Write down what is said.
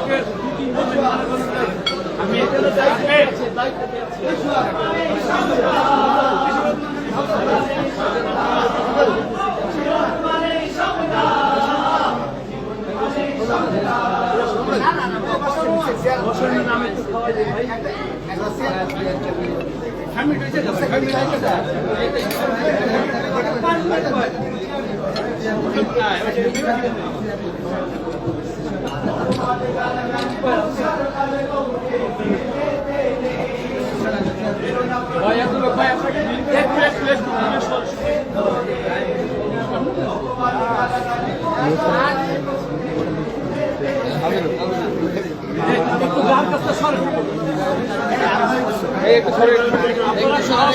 লোকের দু মনে একটু সরে একটু সরে